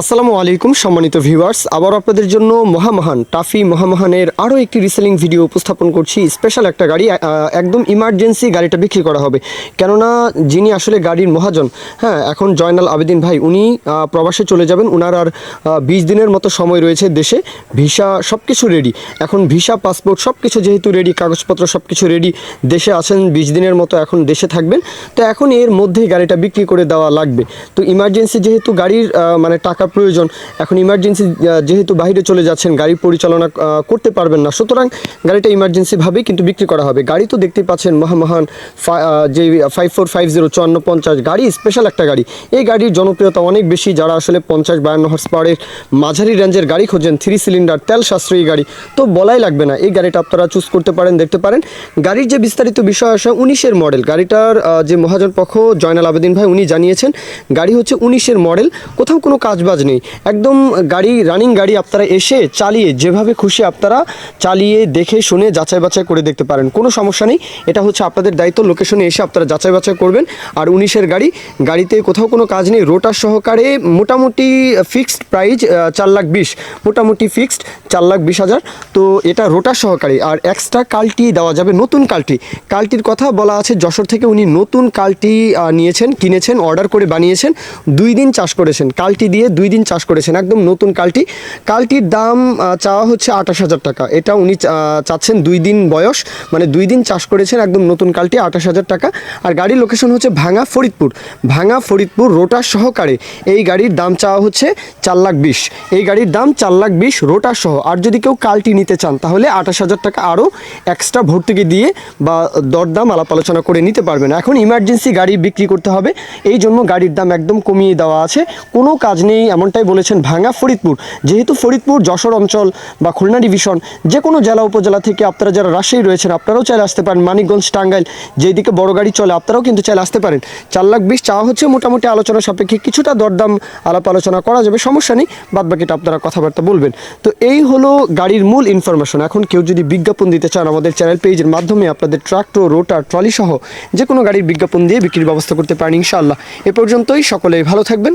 আসসালামু আলাইকুম, সম্মানিত ভিউয়ার্স। আবার আপনাদের জন্য মহামহান টাফি মহামহানের আরও একটি রিসেলিং ভিডিও উপস্থাপন করছি। স্পেশাল একটা গাড়ি একদম ইমার্জেন্সি গাড়িটা বিক্রি করা হবে। কেননা, যিনি আসলে গাড়ির মহাজন হ্যাঁ এখন জয়নাল আবেদিন ভাই, উনি প্রবাসে চলে যাবেন। উনার আর বিশ দিনের মতো সময় রয়েছে দেশে। ভিসা সব কিছু রেডি এখন ভিসা পাসপোর্ট সব কিছু যেহেতু রেডি কাগজপত্র সব কিছু রেডি দেশে আছেন, বিশ দিনের মতো এখন দেশে থাকবেন। তো এখন এর মধ্যেই গাড়িটা বিক্রি করে দেওয়া লাগবে। তো ইমার্জেন্সি যেহেতু গাড়ির মানে টাকা প্রয়োজন। এখন ইমার্জেন্সি যেহেতু বাইরে চলে যাচ্ছেন, গাড়ি পরিচালনা করতে পারবেন না। সুতরাং গাড়িটা ইমার্জেন্সিভাবেই কিন্তু বিক্রি করা হবে। গাড়ি তো দেখতেই পাচ্ছেন, মহামহান যে ফাইভ ফোর ফাইভ জিরো চুয়ান্ন পঞ্চাশ গাড়ি স্পেশাল একটা গাড়ি। এই গাড়ির জনপ্রিয়তা অনেক বেশি। যারা আসলে পঞ্চাশ বায়ান্ন হর্স পাওয়ারের মাঝারি রেঞ্জের গাড়ি খোঁজেন থ্রি সিলিন্ডার তেল সাশ্রয়ী গাড়ি, তো বলাই লাগবে না। এই গাড়িটা আপনারা চুজ করতে পারেন, দেখতে পারেন। গাড়ির যে বিস্তারিত বিষয় আসে, উনিশের মডেল গাড়িটার যে মহাজন পক্ষ, জয়নাল আবেদিন ভাই, উনি জানিয়েছেন, গাড়ি হচ্ছে উনিশের মডেল কোথাও কোনো কাজবাজ নেই। একদম গাড়ি রানিং গাড়ি আপনারা এসে চালিয়ে, যেভাবে খুশি আপনারা চালিয়ে দেখে শুনে যাচাই বাছাই করে দেখতে পারেন। কোনো সমস্যা নেই। এটা হচ্ছে আপনাদের দায়িত্ব। লোকেশনে এসে আপনারা যাচাই বাছাই করবেন। আর উনিশের গাড়ি, গাড়িতে কোথাও কোনো কাজ নেই। রোটার সহকারে মোটামুটি ফিক্সড প্রাইস চার লাখ বিশ। মোটামুটি ফিক্সড চার লাখ বিশ হাজার। তো এটা রোটার সহকারে। আর এক্সট্রা কালটি দেওয়া যাবে নতুন কালটি। কালটির কথা বলা আছে, যশোর থেকে উনি নতুন কালটি নিয়েছেন, কিনেছেন অর্ডার করে বানিয়েছেন। দুই দিন চাষ করেছেন। কালটি দিয়ে দুই দিন চাষ করেছেন একদম নতুন কালটি। কালটির দাম চাওয়া হচ্ছে আঠাশ হাজার টাকা। এটা উনি চাচ্ছেন দুই দিন বয়স মানে দুই দিন চাষ করেছেন একদম নতুন কালটি আঠাশ হাজার টাকা। আর গাড়ির লোকেশন হচ্ছে ভাঙা ফরিদপুর। ভাঙা ফরিদপুর রোটার সহকারে এই গাড়ির দাম চাওয়া হচ্ছে চার লাখ বিশ। এই গাড়ির দাম চার লাখ বিশ রোটার সহ। আর যদি কেউ কালটি নিতে চান, তাহলে আঠাশ হাজার টাকা আরও এক্সট্রা ভর্তুকি দিয়ে বা দরদাম আলাপ আলোচনা করে নিতে পারবেন। এখন ইমার্জেন্সি গাড়ি বিক্রি করতে হবে। এই জন্য গাড়ির দাম একদম কমিয়ে দেওয়া আছে। কোনো কাজ নেই। এমনটাই বলেছেন ভাঙা ফরিদপুর। যেহেতু ফরিদপুর, যশোর অঞ্চল বা খুলনা ডিভিশন যে কোনো জেলা উপজেলা থেকে আপনারা যারা রাজশাহী রয়েছেন, আপনারাও চাইলে আসতে পারেন। মানিকগঞ্জ, টাঙ্গাইল, যেদিকে বড় গাড়ি চলে, আপনারাও কিন্তু চাইলে আসতে পারেন। চার লাখ বিশ চাওয়া হচ্ছে মোটামুটি আলোচনা সাপেক্ষে। কিছুটা দরদাম আলাপ আলোচনা করা যাবে, সমস্যা নেই। বাদ বাকিটা আপনারা কথাবার্তা বলবেন। তো এই হলো গাড়ির মূল ইনফরমেশন এখন কেউ যদি বিজ্ঞাপন দিতে চান, আমাদের চ্যানেল পেজের মাধ্যমে আপনাদের ট্রাক্টর রোটার ট্রলি সহ যে কোনো গাড়ির বিজ্ঞাপন দিয়ে বিক্রির ব্যবস্থা করতে পারেন ইনশাআল্লাহ। এ পর্যন্তই, সকলেই ভালো থাকবেন।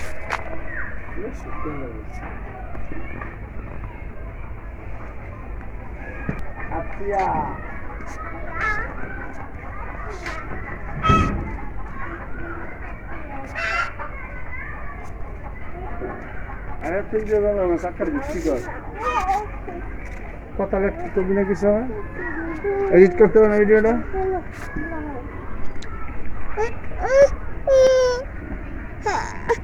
আচ্ছা আরে তুই যে বলো আমার কাকার বৃষ্টি কর কথা লেখতে করবি না কিছু এডিট করতে হবে না ভিডিওটা Ah.